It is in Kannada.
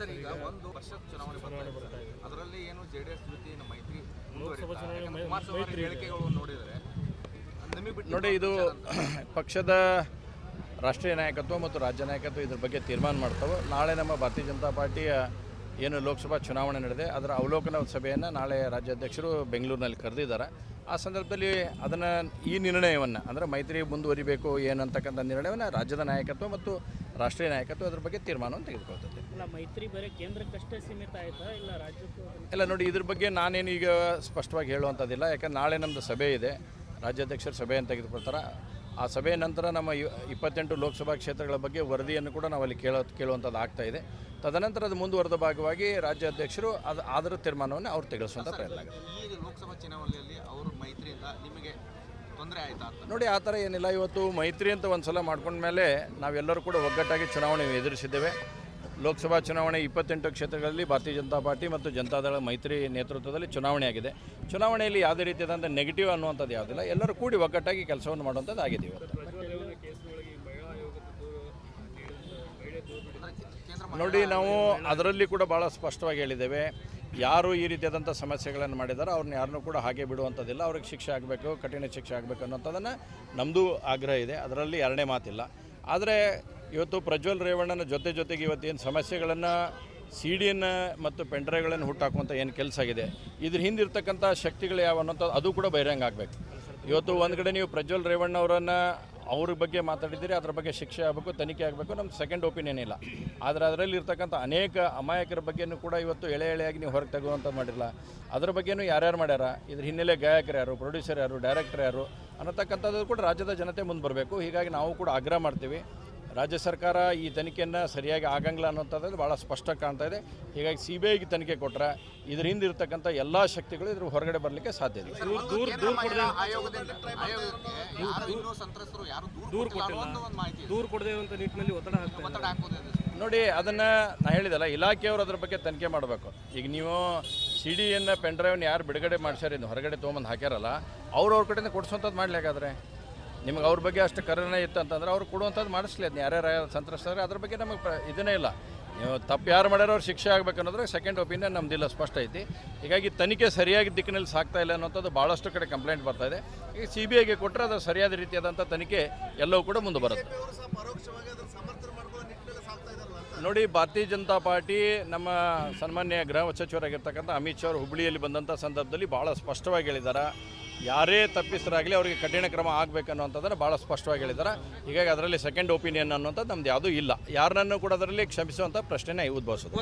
ಸರ್ ಈಗ ಒಂದು ವರ್ಷದ ಚುನಾವಣೆ ಬರ್ತಾ ಇದೆ. ಅದರಲ್ಲಿ ಏನು ಜೆ ಡಿ ಎಸ್ ಜೊತೆ ಮೈತ್ರಿ ಕುಮಾರಸ್ವಾಮಿ ಹೇಳಿಕೆಗಳು ನೋಡಿದರೆ ನೋಡಿ ಇದು ಪಕ್ಷದ ರಾಷ್ಟ್ರೀಯ ನಾಯಕತ್ವ ಮತ್ತು ರಾಜ್ಯ ನಾಯಕತ್ವ ಇದ್ರ ಬಗ್ಗೆ ತೀರ್ಮಾನ ಮಾಡ್ತಾವೆ. ನಾಳೆ ನಮ್ಮ ಭಾರತೀಯ ಜನತಾ ಪಾರ್ಟಿಯ ಏನು ಲೋಕಸಭಾ ಚುನಾವಣೆ ನಡೆದಿದೆ ಅದರ ಅವಲೋಕನ ಸಭೆಯನ್ನು ನಾಳೆ ರಾಜ್ಯಾಧ್ಯಕ್ಷರು ಬೆಂಗಳೂರಿನಲ್ಲಿ ಕರೆದಿದ್ದಾರೆ. ಆ ಸಂದರ್ಭದಲ್ಲಿ ಅದನ್ನು ಈ ನಿರ್ಣಯವನ್ನು ಅಂದರೆ ಮೈತ್ರಿ ಮುಂದುವರಿಬೇಕು ಏನಂತಕ್ಕಂಥ ನಿರ್ಣಯವನ್ನು ರಾಜ್ಯದ ನಾಯಕತ್ವ ಮತ್ತು ರಾಷ್ಟ್ರೀಯ ನಾಯಕತ್ವ ಅದ್ರ ಬಗ್ಗೆ ತೀರ್ಮಾನವನ್ನು ತೆಗೆದುಕೊಳ್ತದೆ. ಇಲ್ಲ ಮೈತ್ರಿ ಬರೀ ಕೇಂದ್ರಕ್ಕಷ್ಟೇ ಸೀಮಿತ ಆಯ್ತಾ ಇಲ್ಲ ರಾಜ್ಯಕ್ಕೆ ಇಲ್ಲ ನೋಡಿ ಇದ್ರ ಬಗ್ಗೆ ನಾನೇನು ಈಗ ಸ್ಪಷ್ಟವಾಗಿ ಹೇಳುವಂಥದ್ದಿಲ್ಲ. ಯಾಕಂದ್ರೆ ನಾಳೆ ನಮ್ಮದು ಸಭೆ ಇದೆ ರಾಜ್ಯಾಧ್ಯಕ್ಷರ ಸಭೆಯನ್ನು ತೆಗೆದುಕೊಳ್ತಾರೆ. ಆ ಸಭೆಯ ನಂತರ ನಮ್ಮ ಇಪ್ಪತ್ತೆಂಟು ಲೋಕಸಭಾ ಕ್ಷೇತ್ರಗಳ ಬಗ್ಗೆ ವರದಿಯನ್ನು ಕೂಡ ನಾವು ಅಲ್ಲಿ ಕೇಳೋ ಕೇಳುವಂಥದ್ದು ಆಗ್ತಾ ಇದೆ. ತದನಂತರ ಅದು ಮುಂದುವರೆದ ಭಾಗವಾಗಿ ರಾಜ್ಯಾಧ್ಯಕ್ಷರು ಅದು ಆದರ ತೀರ್ಮಾನವನ್ನು ಅವ್ರು ತೆಗೆಸುವಂಥ ಪ್ರಯತ್ನ ಆಗುತ್ತೆ. ಲೋಕಸಭಾ ಚುನಾವಣೆಯಲ್ಲಿ ಅವರು ಮೈತ್ರಿಯಿಂದ ನಿಮಗೆ ತೊಂದರೆ ಆಯ್ತಾ ನೋಡಿ ಆ ಥರ ಏನಿಲ್ಲ. ಇವತ್ತು ಮೈತ್ರಿ ಅಂತ ಒಂದು ಸಲ ಮಾಡ್ಕೊಂಡ್ಮೇಲೆ ನಾವೆಲ್ಲರೂ ಕೂಡ ಒಗ್ಗಟ್ಟಾಗಿ ಚುನಾವಣೆ ಎದುರಿಸಿದ್ದೇವೆ. ಲೋಕಸಭಾ ಚುನಾವಣೆ ಇಪ್ಪತ್ತೆಂಟು ಕ್ಷೇತ್ರಗಳಲ್ಲಿ ಭಾರತೀಯ ಜನತಾ ಪಾರ್ಟಿ ಮತ್ತು ಜನತಾದಳ ಮೈತ್ರಿ ನೇತೃತ್ವದಲ್ಲಿ ಚುನಾವಣೆ ಆಗಿದೆ. ಚುನಾವಣೆಯಲ್ಲಿ ಯಾವುದೇ ರೀತಿಯಾದಂಥ ನೆಗೆಟಿವ್ ಅನ್ನುವಂಥದ್ದು ಯಾವುದಿಲ್ಲ. ಎಲ್ಲರೂ ಕೂಡಿ ಒಗ್ಗಟ್ಟಾಗಿ ಕೆಲಸವನ್ನು ಮಾಡುವಂಥದ್ದು ಆಗಿದೆ ನೋಡಿ, ನಾವು ಅದರಲ್ಲಿ ಕೂಡ ಭಾಳ ಸ್ಪಷ್ಟವಾಗಿ ಹೇಳಿದ್ದೇವೆ. ಯಾರು ಈ ರೀತಿಯಾದಂಥ ಸಮಸ್ಯೆಗಳನ್ನು ಮಾಡಿದಾರೋ ಅವ್ರನ್ನ ಯಾರನ್ನೂ ಕೂಡ ಹಾಗೆ ಬಿಡುವಂಥದ್ದಿಲ್ಲ. ಅವ್ರಿಗೆ ಶಿಕ್ಷೆ ಆಗಬೇಕು, ಕಠಿಣ ಶಿಕ್ಷೆ ಆಗಬೇಕು ಅನ್ನೋಂಥದ್ದನ್ನು ನಮ್ಮದು ಆಗ್ರಹ ಇದೆ. ಅದರಲ್ಲಿ ಎರಡನೇ ಮಾತಿಲ್ಲ. ಆದರೆ ಇವತ್ತು ಪ್ರಜ್ವಲ್ ರೇವಣ್ಣನ ಜೊತೆ ಜೊತೆಗೆ ಇವತ್ತೇನು ಸಮಸ್ಯೆಗಳನ್ನು ಸಿ ಡಿಯನ್ನು ಮತ್ತು ಪೆಂಡ್ರೈವ್ಗಳನ್ನು ಹುಟ್ಟಾಕುವಂಥ ಏನು ಕೆಲಸ ಆಗಿದೆ. ಇದ್ರ ಹಿಂದಿರ್ತಕ್ಕಂಥ ಶಕ್ತಿಗಳು ಯಾವ ಅನ್ನೋಂಥದ್ದು ಅದು ಕೂಡ ಬಹಿರಂಗ ಆಗಬೇಕು. ಇವತ್ತು ಒಂದು ಕಡೆ ನೀವು ಪ್ರಜ್ವಲ್ ರೇವಣ್ಣ ಅವರನ್ನು ಅವ್ರ ಬಗ್ಗೆ ಮಾತಾಡಿದ್ದೀರಿ, ಅದ್ರ ಬಗ್ಗೆ ಶಿಕ್ಷೆ ಆಗಬೇಕು, ತನಿಖೆ ಆಗಬೇಕು ನಮ್ಮ ಸೆಕೆಂಡ್ ಒಪಿನಿಯನ್ ಇಲ್ಲ. ಆದರೆ ಅದರಲ್ಲಿ ಇರ್ತಕ್ಕಂಥ ಅನೇಕ ಅಮಾಯಕರ ಬಗ್ಗೆನೂ ಕೂಡ ಇವತ್ತು ಎಳೆ ಎಳೆಯಾಗಿ ನೀವು ಹೊರಗೆ ತೆಗುವಂಥ ಮಾಡಿರಲ್ಲ ಅದ್ರ ಬಗ್ಗೆನೂ ಯಾರ್ಯಾರು ಮಾಡ್ಯಾರ? ಇದ್ರ ಹಿನ್ನೆಲೆ ಗಾಯಕರು ಯಾರು ಪ್ರೊಡ್ಯೂಸರ್ ಯಾರು ಡೈರೆಕ್ಟರ್ ಯಾರು ಅನ್ನತಕ್ಕಂಥದ್ದು ಕೂಡ ರಾಜ್ಯದ ಜನತೆ ಮುಂದೆ ಬರಬೇಕು. ಹೀಗಾಗಿ ನಾವು ಕೂಡ ಆಗ್ರಹ ಮಾಡ್ತೀವಿ. ರಾಜ್ಯ ಸರ್ಕಾರ ಈ ತನಿಖೆಯನ್ನು ಸರಿಯಾಗಿ ಆಗಂಗಿಲ್ಲ ಅನ್ನೋಂಥದ್ದು ಭಾಳ ಸ್ಪಷ್ಟ ಕಾಣ್ತಾ ಇದೆ. ಹೀಗಾಗಿ ಸಿ ಬಿ ಐಗೆ ತನಿಖೆ ಕೊಟ್ಟರೆ ಇದ್ರ ಹಿಂದೆ ಇರತಕ್ಕಂಥ ಎಲ್ಲ ಶಕ್ತಿಗಳು ಇದ್ರ ಹೊರಗಡೆ ಬರಲಿಕ್ಕೆ ಸಾಧ್ಯ ಇದೆ. ನೋಡಿ ಅದನ್ನು ನಾನು ಹೇಳಿದಲ್ಲ ಇಲಾಖೆಯವರು ಅದ್ರ ಬಗ್ಗೆ ತನಿಖೆ ಮಾಡಬೇಕು. ಈಗ ನೀವು ಸಿ ಡಿಯನ್ನು ಪೆನ್ಡ್ರೈವ್ನ ಯಾರು ಬಿಡುಗಡೆ ಮಾಡ್ಸ್ಯಾರ ಇನ್ನು ಹೊರಗಡೆ ತೊಗೊಂಬಂದು ಹಾಕ್ಯಾರಲ್ಲ ಅವ್ರವ್ರ ಅವ್ರ ಕಡೆಯಿಂದ ಕೊಡಿಸುವಂಥದ್ದು ಮಾಡ್ಲಿಕ್ಕಾದ್ರೆ? ನಿಮಗೆ ಅವ್ರ ಬಗ್ಗೆ ಅಷ್ಟು ಕರುಣೆ ಇತ್ತು ಅಂತಂದ್ರೆ ಅವ್ರು ಕೊಡುವಂಥದ್ದು ಮಾಡಿಸ್ಲಿ ಅದನ್ನ. ಯಾರ್ಯಾರು ಸಂತ್ರಸ್ತಾರೆ, ಅದ್ರ ಬಗ್ಗೆ ನಮಗೆ ಇದನ್ನೇ ಇಲ್ಲ. ನೀವು ತಪ್ಪು ಯಾರು ಮಾಡ್ಯಾರೋ ಅವ್ರು ಶಿಕ್ಷೆ ಆಗಬೇಕು ಅನ್ನೋದ್ರೆ ಸೆಕೆಂಡ್ ಒಪಿನಿಯನ್ ನಮ್ದಿಲ್ಲ, ಸ್ಪಷ್ಟ ಐತಿ. ಹೀಗಾಗಿ ತನಿಖೆ ಸರಿಯಾಗಿ ದಿಕ್ಕಿನಲ್ಲಿ ಸಾಗ್ತಾ ಇಲ್ಲ ಅನ್ನೋಂಥದ್ದು ಭಾಳಷ್ಟು ಕಡೆ ಕಂಪ್ಲೇಂಟ್ ಬರ್ತಾ ಇದೆ. ಈಗ ಸಿ ಬಿ ಐಗೆ ಕೊಟ್ಟರೆ ಅದು ಸರಿಯಾದ ರೀತಿಯಾದಂಥ ತನಿಖೆ ಎಲ್ಲವೂ ಕೂಡ ಮುಂದೆ ಬರುತ್ತೆ. ನೋಡಿ, ಭಾರತೀಯ ಜನತಾ ಪಾರ್ಟಿ ನಮ್ಮ ಸನ್ಮಾನ್ಯ ಗೃಹ ಸಚಿವರಾಗಿರ್ತಕ್ಕಂಥ ಅಮಿತ್ ಶಾ ಅವರು ಹುಬ್ಬಳ್ಳಿಯಲ್ಲಿ ಬಂದಂಥ ಸಂದರ್ಭದಲ್ಲಿ ಭಾಳ ಸ್ಪಷ್ಟವಾಗಿ ಹೇಳಿದ್ದಾರೆ. ಯಾರೇ ತಪ್ಪಿಸರಾಗಲಿ ಅವರಿಗೆ ಕಠಿಣ ಕ್ರಮ ಆಗಬೇಕನ್ನುವಂಥದ್ದನ್ನು ಭಾಳ ಸ್ಪಷ್ಟವಾಗಿ ಹೇಳಿದ್ದಾರೆ. ಹೀಗಾಗಿ ಅದರಲ್ಲಿ ಸೆಕೆಂಡ್ ಒಪಿನಿಯನ್ ಅನ್ನುವಂಥದ್ದು ನಮ್ದು ಯಾವುದೂ ಇಲ್ಲ. ಯಾರನ್ನೂ ಕೂಡ ಅದರಲ್ಲಿ ಕ್ಷಮಿಸುವಂಥ ಪ್ರಶ್ನೆನೇ ಉದ್ಭವಿಸೋದು